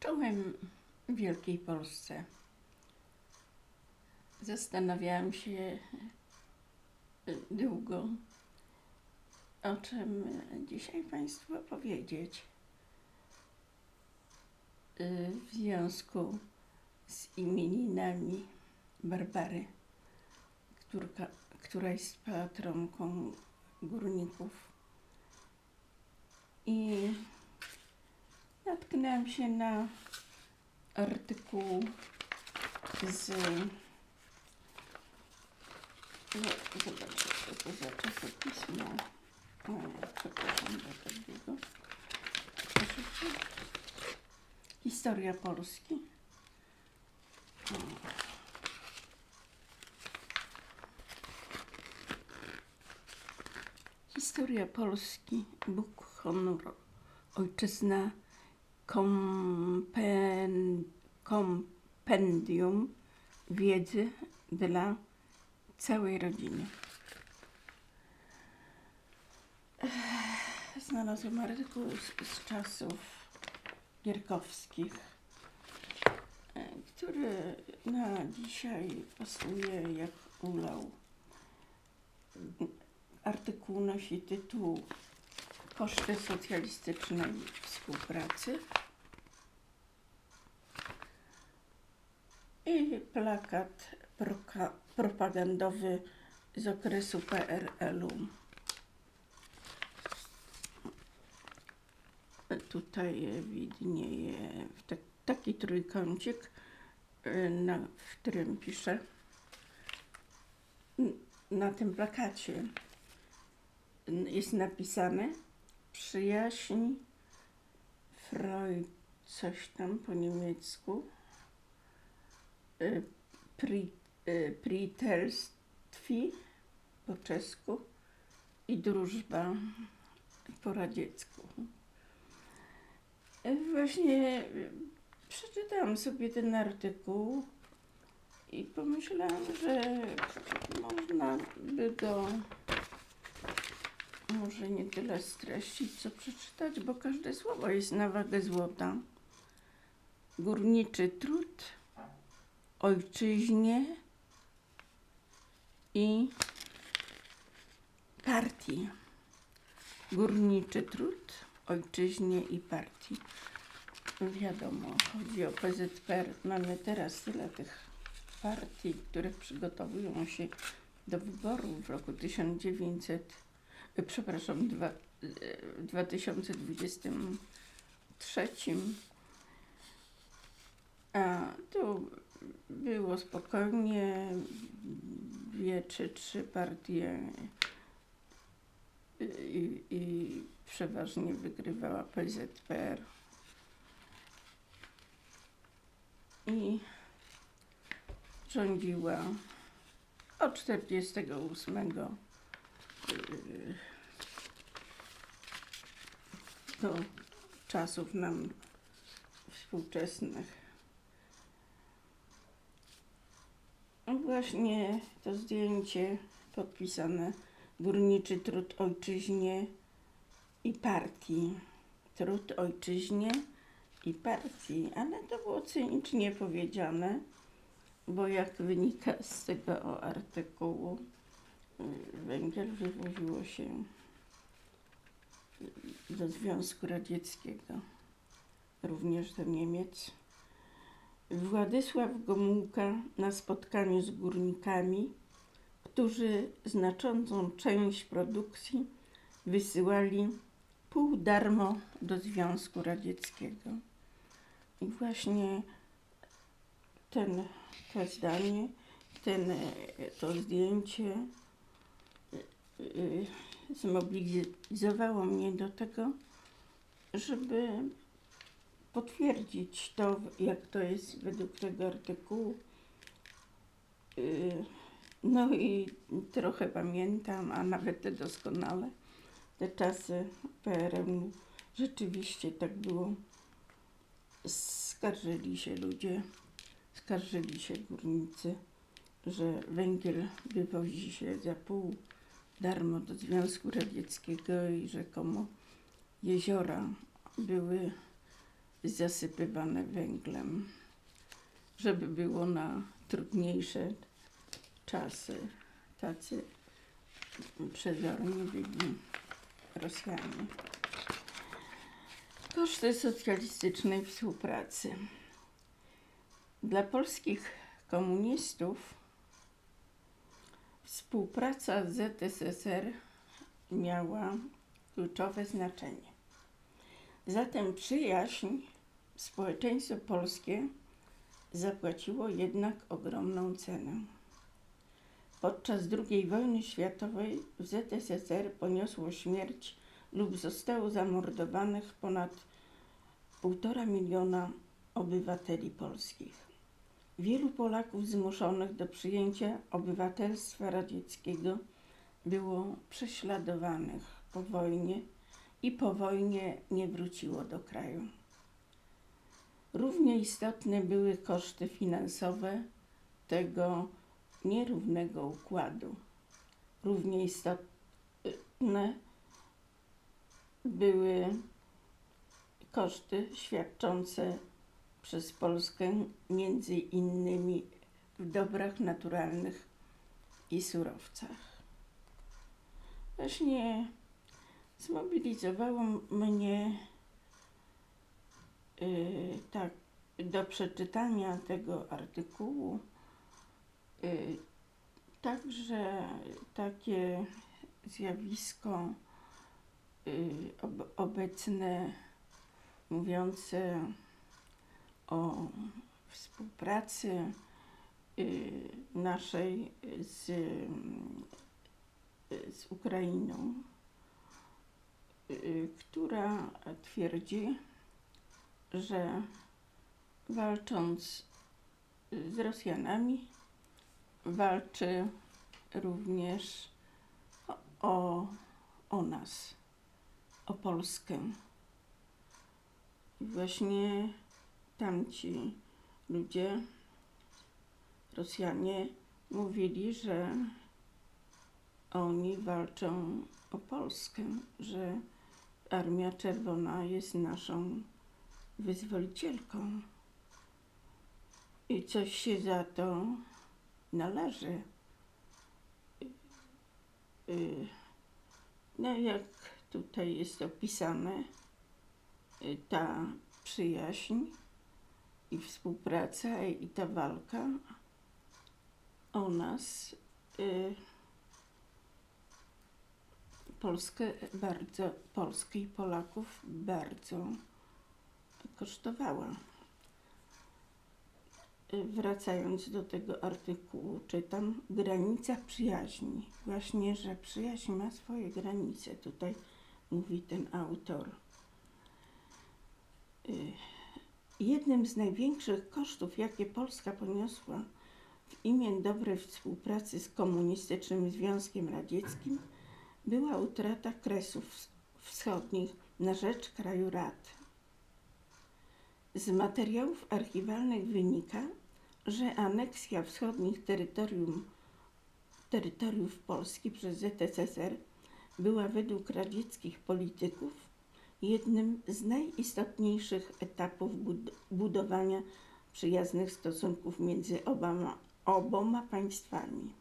Czułem w Wielkiej Polsce. Zastanawiałam się y, długo, o czym dzisiaj Państwu opowiedzieć. Y, W związku z imieninami Barbary, którka, która jest patronką górników. I natknęłam się na artykuł z. No, co to za czasopismo. Historia Polski. Historia Polski, Bóg, honor, ojczyzna, kompendium wiedzy dla całej rodziny. Ech, Znalazłam artykuł z, z czasów gierkowskich, e, który na dzisiaj pasuje jak ulał. Artykuł nosi tytuł Koszty socjalistycznej współpracy i plakat propagandowy z okresu PRL-u. Tutaj widnieje ta- taki trójkącik, y, na, w którym pisze na tym plakacie jest napisane przyjaźń Freud coś tam po niemiecku pri, y, Pritelstwi po czesku i drużba po radziecku. Y, Właśnie y, przeczytałam sobie ten artykuł i pomyślałam, że można by go może nie tyle streścić, co przeczytać, bo każde słowo jest na wagę złota. Górniczy trud, ojczyźnie i partii. Górniczy trud, ojczyźnie i partii. Wiadomo, chodzi o PZPR. Mamy teraz tyle tych partii, które przygotowują się do wyborów w roku 1900, e, przepraszam, dwa, e, 2023. A tu było spokojnie, dwie czy trzy partie i, i przeważnie wygrywała PZPR. I rządziła od 48 y, do czasów nam współczesnych. No Właśnie to zdjęcie podpisane Górniczy Trud Ojczyźnie i Partii. Trud Ojczyźnie i Partii, ale to było cynicznie powiedziane, bo jak wynika z tego artykułu, y, węgiel wywoziło się do Związku Radzieckiego, również do Niemiec. Władysław Gomułka na spotkaniu z górnikami, którzy znaczącą część produkcji wysyłali pół darmo do Związku Radzieckiego. I właśnie ten, to zdanie, ten, to zdjęcie y, y, zmobilizowało mnie do tego, żeby potwierdzić to, jak to jest według tego artykułu. Y, No i trochę pamiętam, a nawet doskonale te czasy PRL-u. Rzeczywiście tak było. Skarżyli się ludzie, skarżyli się górnicy, że węgiel wywozi się za pół darmo do Związku Radzieckiego i rzekomo jeziora były zasypywane węglem, żeby było na trudniejsze czasy. Tacy przezorni byli Rosjanie. Koszty socjalistycznej współpracy. Dla polskich komunistów współpraca z ZSSR miała kluczowe znaczenie. Zatem przyjaźń społeczeństwo polskie zapłaciło jednak ogromną cenę. Podczas II wojny światowej w ZSSR poniosło śmierć lub zostało zamordowanych ponad 1,5 miliona obywateli polskich. Wielu Polaków zmuszonych do przyjęcia obywatelstwa radzieckiego było prześladowanych po wojnie i po wojnie nie wróciło do kraju. Równie istotne były koszty finansowe tego nierównego układu. Równie istotne były koszty świadczące przez Polskę między innymi w dobrach naturalnych i surowcach. Właśnie zmobilizowało mnie y, tak do przeczytania tego artykułu. Y, także takie zjawisko y, ob, obecne mówiące o współpracy y, naszej z, y, z Ukrainą, która twierdzi, że walcząc z Rosjanami, walczy również o, o, o nas, o Polskę. I właśnie tamci ludzie, Rosjanie, mówili, że oni walczą o Polskę, że Armia Czerwona jest naszą wyzwolicielką i coś się za to należy. Y, No, jak tutaj jest opisane, y, ta przyjaźń i współpraca i ta walka o nas y, Polskę bardzo, Polskę i Polaków bardzo kosztowała. Wracając do tego artykułu, czytam granica przyjaźni. Właśnie, że przyjaźń ma swoje granice. Tutaj mówi ten autor. Y, Jednym z największych kosztów, jakie Polska poniosła w imię dobrej współpracy z komunistycznym Związkiem Radzieckim, była utrata Kresów Wschodnich na rzecz kraju Rad. Z materiałów archiwalnych wynika, że aneksja wschodnich terytorium, terytoriów Polski przez ZSSR była według radzieckich polityków jednym z najistotniejszych etapów bud- budowania przyjaznych stosunków między obama, oboma państwami.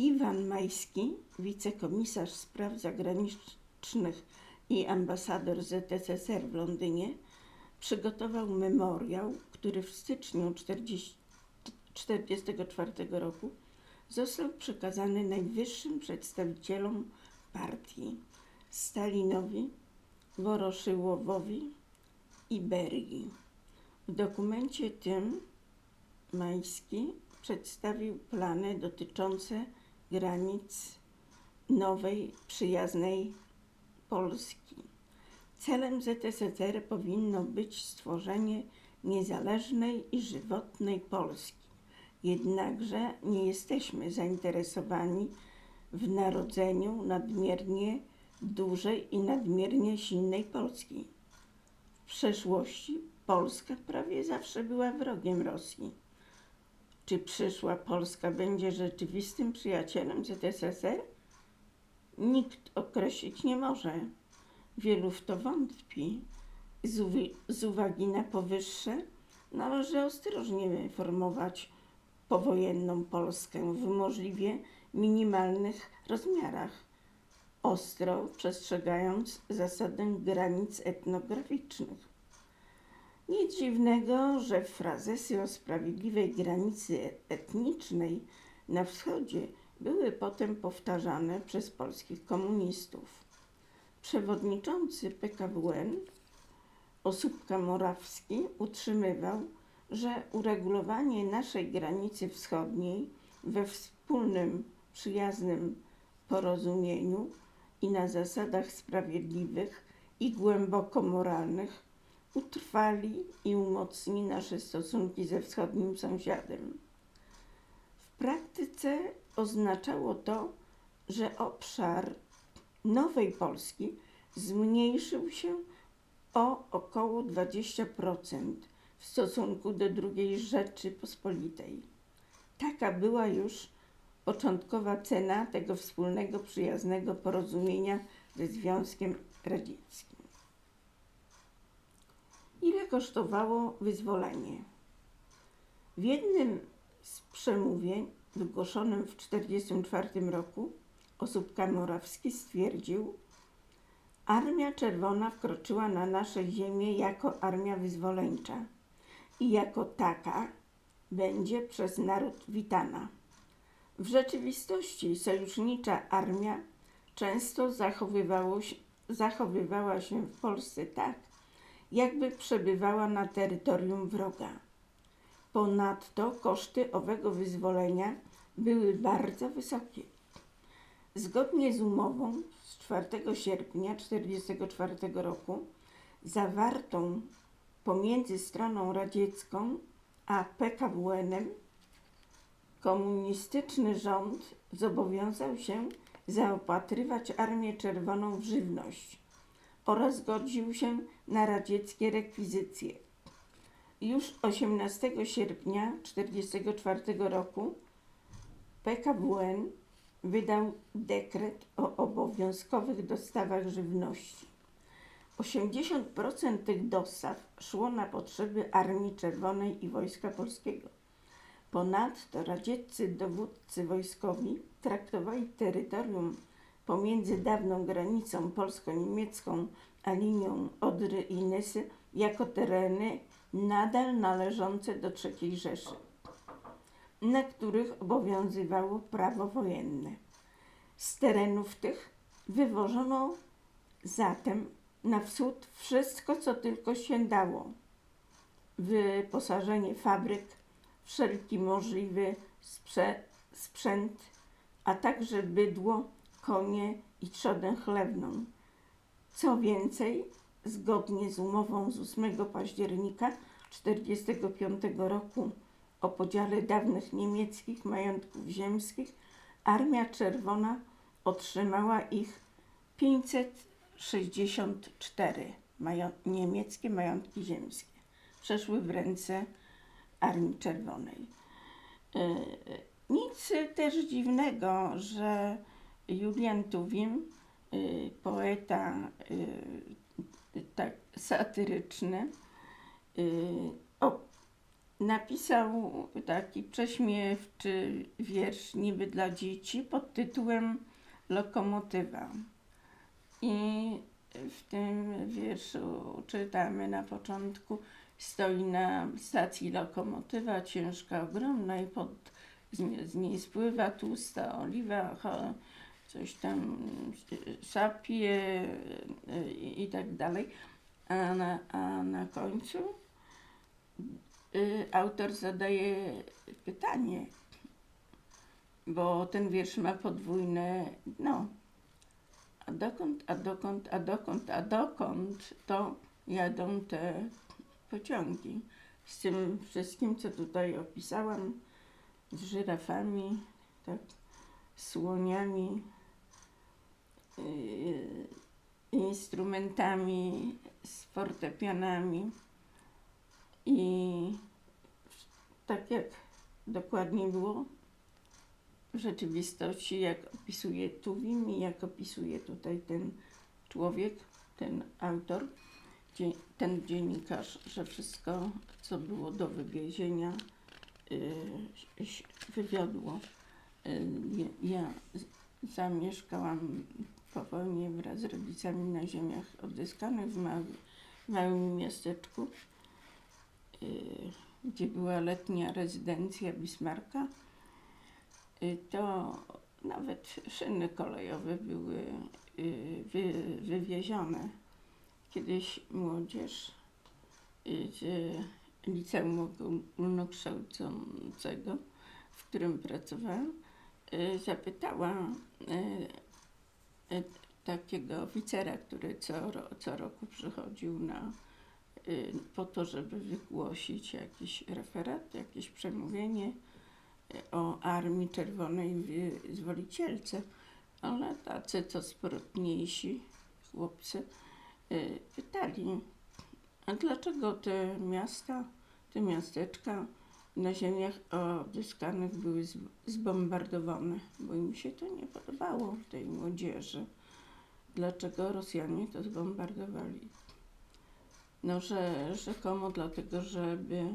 Iwan Majski, wicekomisarz spraw zagranicznych i ambasador ZSSR w Londynie, przygotował memoriał, który w styczniu 1944 roku został przekazany najwyższym przedstawicielom partii Stalinowi, Woroszyłowowi i Bergi. W dokumencie tym Majski przedstawił plany dotyczące granic nowej, przyjaznej Polski. Celem ZSSR powinno być stworzenie niezależnej i żywotnej Polski. Jednakże nie jesteśmy zainteresowani w narodzeniu nadmiernie dużej i nadmiernie silnej Polski. W przeszłości Polska prawie zawsze była wrogiem Rosji. Czy przyszła Polska będzie rzeczywistym przyjacielem ZSSR? Nikt określić nie może. Wielu w to wątpi. Z, z uwagi na powyższe należy ostrożnie formować powojenną Polskę w możliwie minimalnych rozmiarach, ostro przestrzegając zasadę granic etnograficznych. Nic dziwnego, że frazesy o sprawiedliwej granicy etnicznej na wschodzie były potem powtarzane przez polskich komunistów. Przewodniczący PKWN Osóbka Morawski utrzymywał, że uregulowanie naszej granicy wschodniej we wspólnym, przyjaznym porozumieniu i na zasadach sprawiedliwych i głęboko moralnych utrwali i umocni nasze stosunki ze wschodnim sąsiadem. W praktyce oznaczało to, że obszar Nowej Polski zmniejszył się o około 20% w stosunku do II Rzeczypospolitej. Taka była już początkowa cena tego wspólnego przyjaznego porozumienia ze Związkiem Radzieckim. Ile kosztowało wyzwolenie? W jednym z przemówień wygłoszonym w 1944 roku Osóbka Morawski stwierdził, Armia Czerwona wkroczyła na nasze ziemię jako armia wyzwoleńcza i jako taka będzie przez naród witana. W rzeczywistości sojusznicza armia często zachowywało się, zachowywała się w Polsce tak, jakby przebywała na terytorium wroga. Ponadto koszty owego wyzwolenia były bardzo wysokie. Zgodnie z umową z 4 sierpnia 1944 roku, zawartą pomiędzy stroną radziecką a PKWN-em, komunistyczny rząd zobowiązał się zaopatrywać Armię Czerwoną w żywność oraz zgodził się na radzieckie rekwizycje. Już 18 sierpnia 1944 roku PKWN wydał dekret o obowiązkowych dostawach żywności. 80% tych dostaw szło na potrzeby Armii Czerwonej i Wojska Polskiego. Ponadto radzieccy dowódcy wojskowi traktowali terytorium pomiędzy dawną granicą polsko-niemiecką a linią Odry i Nysy jako tereny nadal należące do III Rzeszy na których obowiązywało prawo wojenne. Z terenów tych wywożono zatem na wschód wszystko, co tylko się dało. Wyposażenie fabryk, wszelki możliwy sprzęt, a także bydło, konie i trzodę chlewną. Co więcej, zgodnie z umową z 8 października 1945 roku o podziale dawnych niemieckich majątków ziemskich, Armia Czerwona otrzymała ich 564 mają, niemieckie majątki ziemskie. Przeszły w ręce Armii Czerwonej. E, Nic też dziwnego, że Julian Tuwim, e, poeta e, tak satyryczny, o napisał taki prześmiewczy wiersz niby dla dzieci pod tytułem Lokomotywa. I w tym wierszu czytamy na początku stoi na stacji lokomotywa ciężka, ogromna i pod, z, z niej spływa tłusta oliwa, coś tam sapie i, i tak dalej. A na, a na końcu y, autor zadaje pytanie, bo ten wiersz ma podwójne dno. A dokąd, a dokąd, a dokąd, a dokąd to jadą te pociągi? Z tym wszystkim, co tutaj opisałam, z żyrafami, tak, słoniami, instrumentami, z fortepianami. I tak jak dokładnie było w rzeczywistości, jak opisuje Tuwim i jak opisuje tutaj ten człowiek, ten autor, ten dziennikarz, że wszystko, co było do wywiezienia, y, wywiodło. Y, Ja zamieszkałam po wojnie wraz z rodzicami na ziemiach odzyskanych w małym, miasteczku, y, gdzie była letnia rezydencja Bismarcka. Y, To nawet szyny kolejowe były y, wy, wywiezione. Kiedyś młodzież z liceum ogólnokształcącego, w którym pracowałam, zapytała takiego oficera, który co, co roku przychodził na, y, po to, żeby wygłosić jakiś referat, jakieś przemówienie y, o Armii Czerwonej Wyzwolicielce. Ale tacy co sprytniejsi chłopcy y, pytali, a dlaczego te miasta, te miasteczka na ziemiach odzyskanych były zbombardowane? Bo im się to nie podobało, tej młodzieży. Dlaczego Rosjanie to zbombardowali? No, że rzekomo dlatego, żeby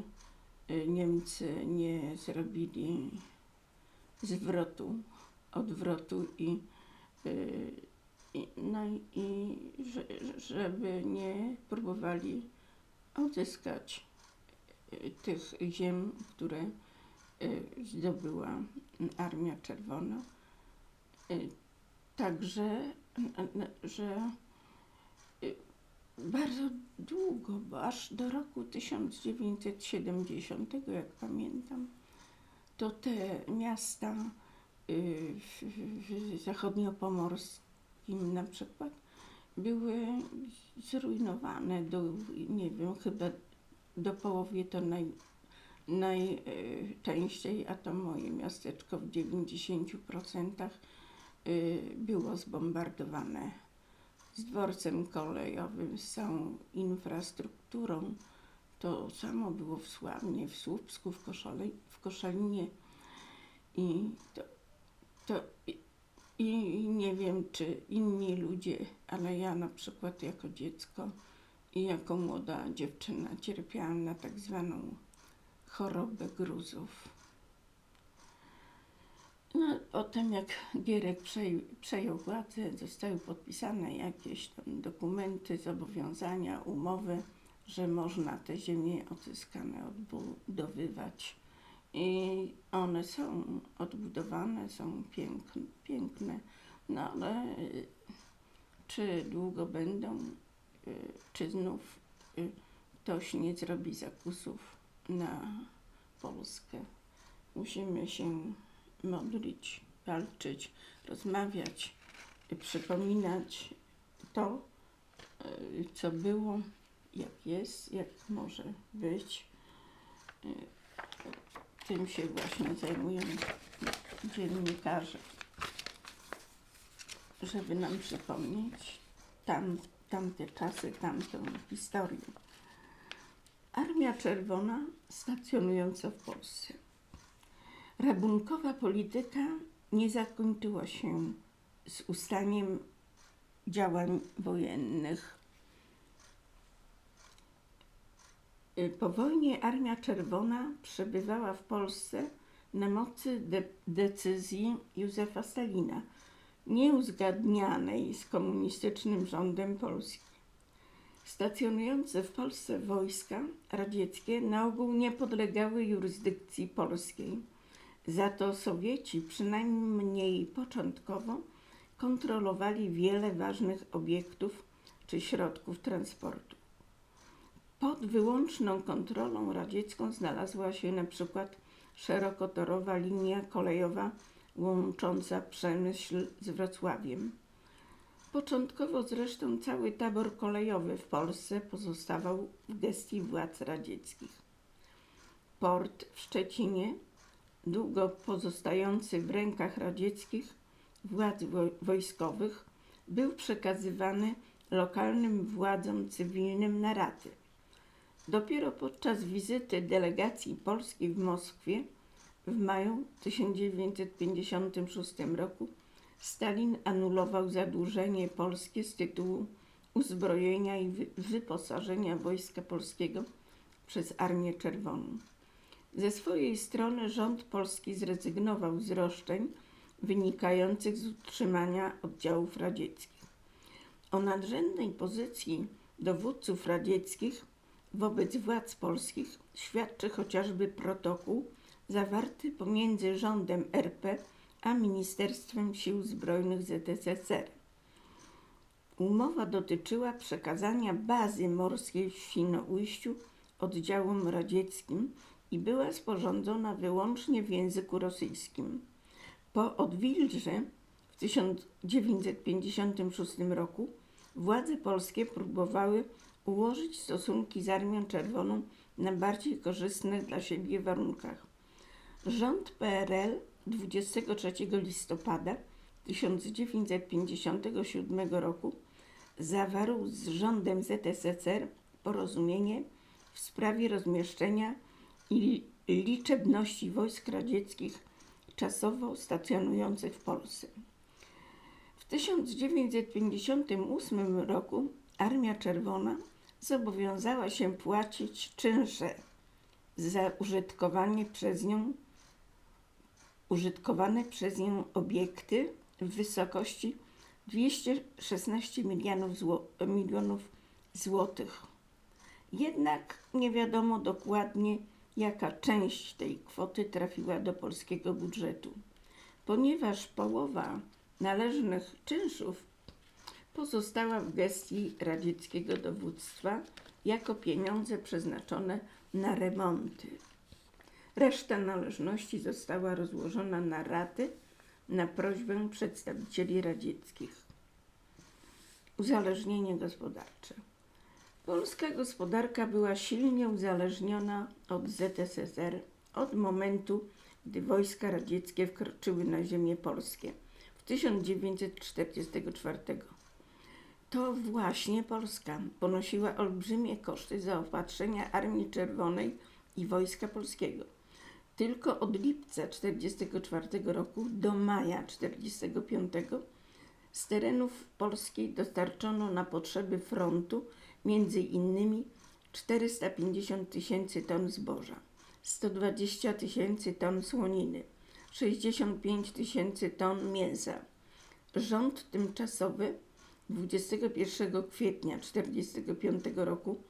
y, Niemcy nie zrobili zwrotu, odwrotu i, y, i, no i, że, żeby nie próbowali odzyskać tych ziem, które y, zdobyła Armia Czerwona. Y, Także, że y, bardzo długo, bo aż do roku 1970, jak pamiętam, to te miasta w, w zachodniopomorskim na przykład były zrujnowane do, nie wiem, chyba do połowy to naj, najczęściej, a to moje miasteczko w 90% y, było zbombardowane z dworcem kolejowym, z całą infrastrukturą. To samo było w Sławnie, w Słupsku, w, Koszale, w Koszalinie. I to, to i, i nie wiem, czy inni ludzie, ale ja na przykład jako dziecko i jako młoda dziewczyna cierpiałam na tak zwaną chorobę gruzów. No, potem jak Gierek przejął, przejął władzę, zostały podpisane jakieś tam dokumenty, zobowiązania, umowy, że można te ziemie odzyskane odbudowywać. I one są odbudowane, są piękne, piękne no ale y, czy długo będą, czy znów y, ktoś nie zrobi zakusów na Polskę. Musimy się modlić, walczyć, rozmawiać, y, przypominać to, y, co było, jak jest, jak może być. Y, Tym się właśnie zajmują dziennikarze, żeby nam przypomnieć tam, tamte czasy, tamtą historię. Armia Czerwona stacjonująca w Polsce. Rabunkowa polityka nie zakończyła się z ustaniem działań wojennych. Y, Po wojnie Armia Czerwona przebywała w Polsce na mocy de- decyzji Józefa Stalina, nieuzgadnianej z komunistycznym rządem Polski. Stacjonujące w Polsce wojska radzieckie na ogół nie podlegały jurysdykcji polskiej. Za to Sowieci, przynajmniej początkowo, kontrolowali wiele ważnych obiektów czy środków transportu. Pod wyłączną kontrolą radziecką znalazła się na przykład szerokotorowa linia kolejowa łącząca Przemyśl z Wrocławiem. Początkowo zresztą cały tabor kolejowy w Polsce pozostawał w gestii władz radzieckich. Port w Szczecinie, długo pozostający w rękach radzieckich władz wo- wojskowych, był przekazywany lokalnym władzom cywilnym na raty. Dopiero podczas wizyty delegacji polskiej w Moskwie w maju 1956 roku Stalin anulował zadłużenie polskie z tytułu uzbrojenia i wy- wyposażenia Wojska Polskiego przez Armię Czerwoną. Ze swojej strony rząd polski zrezygnował z roszczeń wynikających z utrzymania oddziałów radzieckich. O nadrzędnej pozycji dowódców radzieckich wobec władz polskich świadczy chociażby protokół zawarty pomiędzy rządem RP a Ministerstwem Sił Zbrojnych ZSSR. Umowa dotyczyła przekazania bazy morskiej w Świnoujściu oddziałom radzieckim i była sporządzona wyłącznie w języku rosyjskim. Po odwilży w 1956 roku władze polskie próbowały ułożyć stosunki z Armią Czerwoną na bardziej korzystnych dla siebie warunkach. Rząd PRL 23 listopada 1957 roku zawarł z rządem ZSSR porozumienie w sprawie rozmieszczenia i liczebności wojsk radzieckich czasowo stacjonujących w Polsce. W 1958 roku Armia Czerwona zobowiązała się płacić czynsze za użytkowanie przez nią użytkowane przez nią obiekty w wysokości 216 milionów, milionów złotych. Jednak nie wiadomo dokładnie, jaka część tej kwoty trafiła do polskiego budżetu, ponieważ połowa należnych czynszów pozostała w gestii radzieckiego dowództwa jako pieniądze przeznaczone na remonty. Reszta należności została rozłożona na raty na prośbę przedstawicieli radzieckich. Uzależnienie gospodarcze. Polska gospodarka była silnie uzależniona od ZSSR od momentu, gdy wojska radzieckie wkroczyły na ziemię polskie w 1944. To właśnie Polska ponosiła olbrzymie koszty zaopatrzenia Armii Czerwonej i Wojska Polskiego. Tylko od lipca 1944 roku do maja 1945 z terenów Polski dostarczono na potrzeby frontu między innymi 450 tysięcy ton zboża, 120 tysięcy ton słoniny, 65 tysięcy ton mięsa. Rząd tymczasowy 21 kwietnia 1945 roku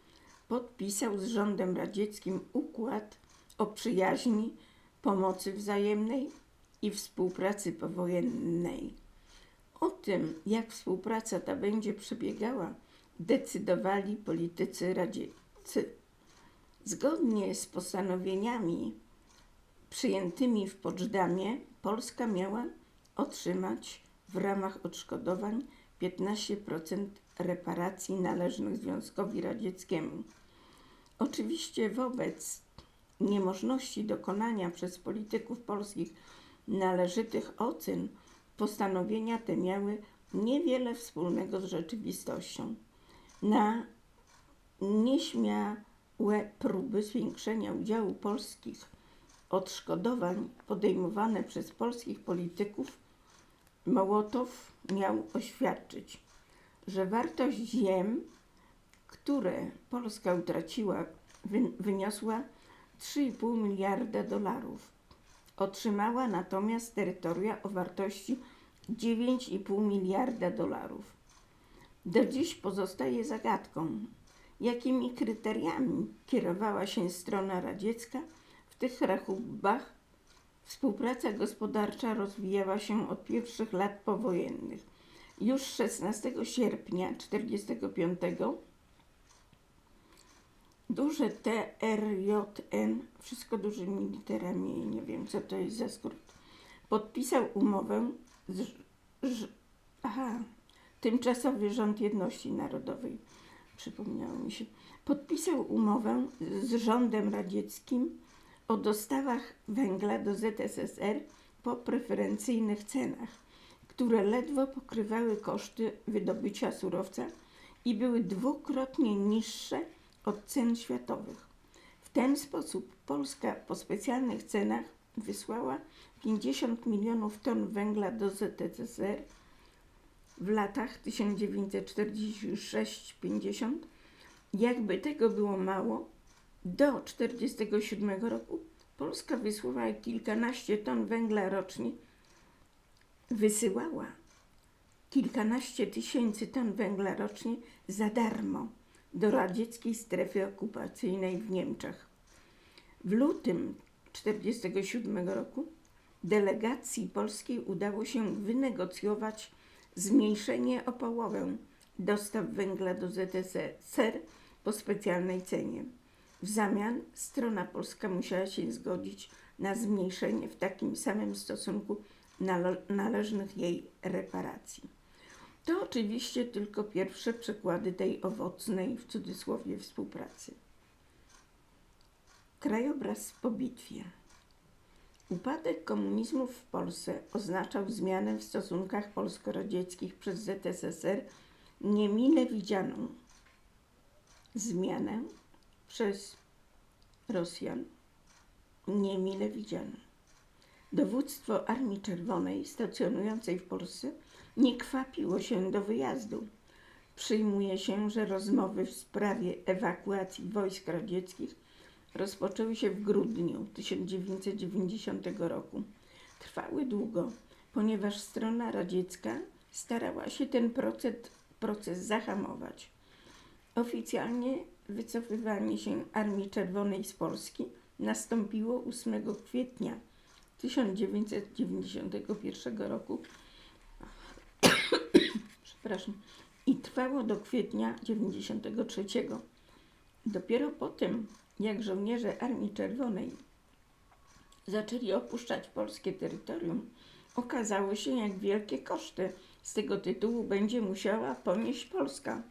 podpisał z rządem radzieckim układ o przyjaźni, pomocy wzajemnej i współpracy powojennej. O tym, jak współpraca ta będzie przebiegała, decydowali politycy radzieccy. Zgodnie z postanowieniami przyjętymi w Poczdamie, Polska miała otrzymać w ramach odszkodowań 15% reparacji należnych Związkowi Radzieckiemu. Oczywiście wobec niemożności dokonania przez polityków polskich należytych ocen, postanowienia te miały niewiele wspólnego z rzeczywistością. Na nieśmiałe próby zwiększenia udziału polskich odszkodowań podejmowane przez polskich polityków Mołotow miał oświadczyć, że wartość ziem, które Polska utraciła, wyniosła 3,5 miliarda dolarów. Otrzymała natomiast terytoria o wartości 9,5 miliarda dolarów. Do dziś pozostaje zagadką, jakimi kryteriami kierowała się strona radziecka w tych rachubach. Współpraca gospodarcza rozwijała się od pierwszych lat powojennych. Już 16 sierpnia 1945 duże TRJN, wszystko dużymi literami, nie wiem co to jest za skrót, podpisał umowę z, z aha, Tymczasowy Rząd Jedności Narodowej, przypomniało mi się, podpisał umowę z rządem radzieckim o dostawach węgla do ZSSR po preferencyjnych cenach, które ledwo pokrywały koszty wydobycia surowca i były dwukrotnie niższe od cen światowych. W ten sposób Polska po specjalnych cenach wysłała 50 milionów ton węgla do ZSSR, w latach 1946-50, jakby tego było mało, do 1947 roku Polska wysyłała kilkanaście ton węgla rocznie, wysyłała kilkanaście tysięcy ton węgla rocznie za darmo do radzieckiej strefy okupacyjnej w Niemczech. W lutym 1947 roku delegacji polskiej udało się wynegocjować zmniejszenie o połowę dostaw węgla do ZSRR po specjalnej cenie. W zamian strona polska musiała się zgodzić na zmniejszenie w takim samym stosunku nale- należnych jej reparacji. To oczywiście tylko pierwsze przykłady tej owocnej w cudzysłowie współpracy. Krajobraz po bitwie. Upadek komunizmu w Polsce oznaczał zmianę w stosunkach polsko-radzieckich przez ZSSR niemile widzianą. Zmianę przez Rosjan niemile widzianą. Dowództwo Armii Czerwonej stacjonującej w Polsce nie kwapiło się do wyjazdu. Przyjmuje się, że rozmowy w sprawie ewakuacji wojsk radzieckich rozpoczęły się w grudniu 1990 roku. Trwały długo, ponieważ strona radziecka starała się ten proces, proces zahamować. Oficjalnie wycofywanie się Armii Czerwonej z Polski nastąpiło 8 kwietnia 1991 roku przepraszam, i trwało do kwietnia 93. Dopiero po tym, jak żołnierze Armii Czerwonej zaczęli opuszczać polskie terytorium, okazało się, jak wielkie koszty z tego tytułu będzie musiała ponieść Polska.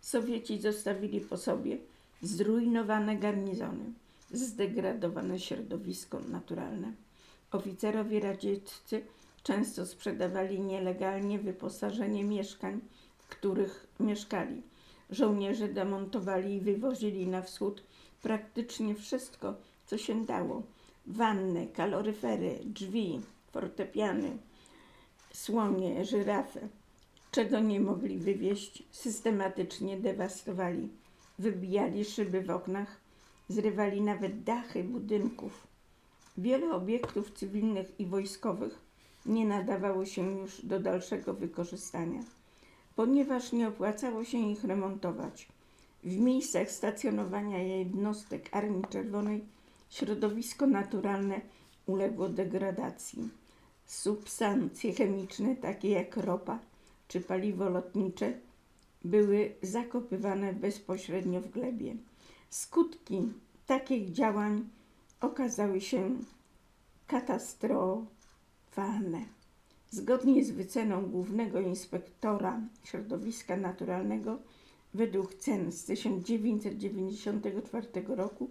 Sowieci zostawili po sobie zrujnowane garnizony, zdegradowane środowisko naturalne. Oficerowie radzieccy często sprzedawali nielegalnie wyposażenie mieszkań, w których mieszkali. Żołnierze demontowali i wywozili na wschód praktycznie wszystko, co się dało: wanny, kaloryfery, drzwi, fortepiany, słonie, żyrafy. Czego nie mogli wywieźć, systematycznie dewastowali. Wybijali szyby w oknach, zrywali nawet dachy budynków. Wiele obiektów cywilnych i wojskowych nie nadawało się już do dalszego wykorzystania, ponieważ nie opłacało się ich remontować. W miejscach stacjonowania jednostek Armii Czerwonej środowisko naturalne uległo degradacji. Substancje chemiczne, takie jak ropa czy paliwo lotnicze, były zakopywane bezpośrednio w glebie. Skutki takich działań okazały się katastrofalne. Zgodnie z wyceną głównego inspektora środowiska naturalnego, według cen z 1994 roku,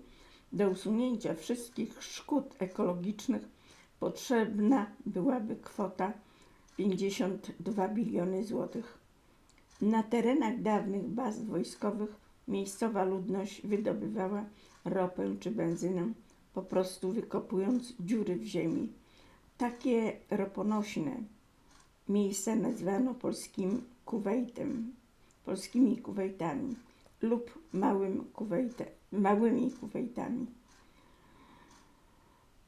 do usunięcia wszystkich szkód ekologicznych potrzebna byłaby kwota 52 biliony złotych. Na terenach dawnych baz wojskowych miejscowa ludność wydobywała ropę czy benzynę, po prostu wykopując dziury w ziemi. Takie roponośne miejsca nazwano polskim Kuwejtem, polskimi Kuwejtami lub małym Kuwejte, małymi Kuwejtami.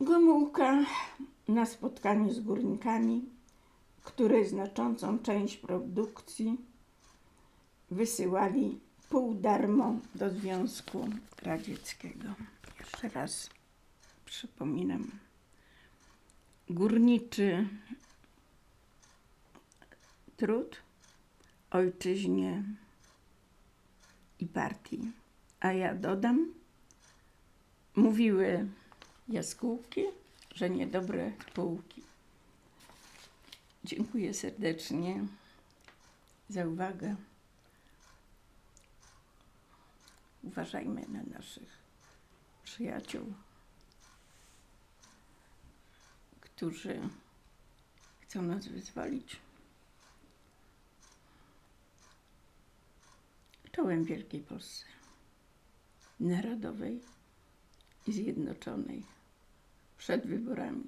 Gomułka na spotkaniu z górnikami, które znaczącą część produkcji wysyłali pół darmo do Związku Radzieckiego. Jeszcze raz przypominam. Górniczy trud ojczyźnie i partii. A ja dodam, mówiły jaskółki, że niedobre półki. Dziękuję serdecznie za uwagę. Uważajmy na naszych przyjaciół, którzy chcą nas wyzwolić. Czołem Wielkiej Polsce, narodowej i zjednoczonej przed wyborami.